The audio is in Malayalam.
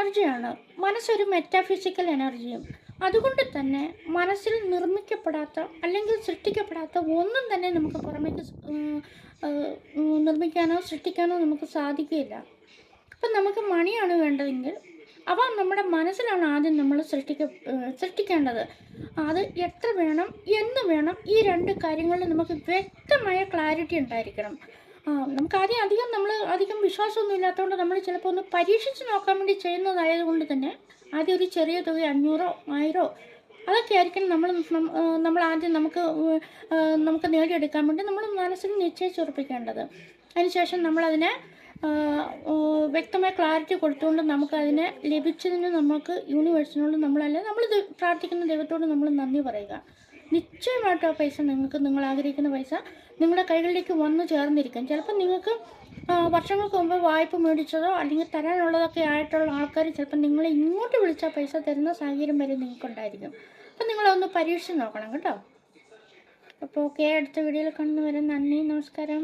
എനർജിയാണ്. മനസ്സൊരു മെറ്റാഫിസിക്കൽ എനർജിയും. അതുകൊണ്ട് തന്നെ മനസ്സിൽ നിർമ്മിക്കപ്പെടാത്ത അല്ലെങ്കിൽ സൃഷ്ടിക്കപ്പെടാത്ത ഒന്നും തന്നെ നമുക്ക് പുറമേക്ക് നിർമ്മിക്കാനോ സൃഷ്ടിക്കാനോ നമുക്ക് സാധിക്കുകയില്ല. അപ്പം നമുക്ക് മണിയാണ് വേണ്ടതെങ്കിൽ അവ നമ്മുടെ മനസ്സിലാണ് ആദ്യം നമ്മൾ സൃഷ്ടിക്ക സൃഷ്ടിക്കേണ്ടത്. അത് എത്ര വേണം എന്ന് വേണം ഈ രണ്ട് കാര്യങ്ങളിൽ നമുക്ക് വ്യക്തമായ ക്ലാരിറ്റി ഉണ്ടായിരിക്കണം. നമുക്ക് ആദ്യം അധികം നമ്മൾ അധികം വിശ്വാസമൊന്നും ഇല്ലാത്തതുകൊണ്ട് നമ്മൾ ചിലപ്പോൾ ഒന്ന് പരീക്ഷിച്ച് നോക്കാൻ വേണ്ടി ചെയ്യുന്നതായതുകൊണ്ട് തന്നെ ആദ്യം ഒരു ചെറിയ തുക അഞ്ഞൂറോ ആയിരോ അതൊക്കെ ആയിരിക്കും നമ്മൾ നമ്മൾ ആദ്യം നമുക്ക് നമുക്ക് നേടിയെടുക്കാൻ വേണ്ടി നമ്മൾ മനസ്സിൽ നിശ്ചയിച്ചുറപ്പിക്കേണ്ടത്. അതിനുശേഷം നമ്മളതിനെ വ്യക്തമായ ക്ലാരിറ്റി കൊടുത്തുകൊണ്ട് നമുക്കതിനെ ലഭിച്ചതിന് നമുക്ക് യൂണിവേഴ്സിനോട് നമ്മളല്ല നമ്മൾ പ്രാർത്ഥിക്കുന്ന ദൈവത്തോട് നമ്മൾ നന്ദി പറയുക. നിശ്ചയമായിട്ടും ആ പൈസ നിങ്ങൾക്ക് നിങ്ങൾ ആഗ്രഹിക്കുന്ന പൈസ നിങ്ങളുടെ കൈകളിലേക്ക് വന്നു ചേർന്നിരിക്കും. ചിലപ്പോൾ നിങ്ങൾക്ക് വർഷങ്ങൾക്ക് മുമ്പ് വായ്പ മേടിച്ചതോ അല്ലെങ്കിൽ തരാനുള്ളതൊക്കെ ആയിട്ടുള്ള ആൾക്കാർ ചിലപ്പോൾ നിങ്ങളെ ഇങ്ങോട്ട് വിളിച്ചാൽ പൈസ തരുന്ന സാഹചര്യം വരെ നിങ്ങൾക്കുണ്ടായിരിക്കും. അപ്പം നിങ്ങളൊന്ന് പരീക്ഷിച്ച് നോക്കണം കേട്ടോ. അപ്പോൾ ഓക്കെ അടുത്ത വീഡിയോയിൽ കണ്ടുവരാൻ നന്ദി നമസ്കാരം.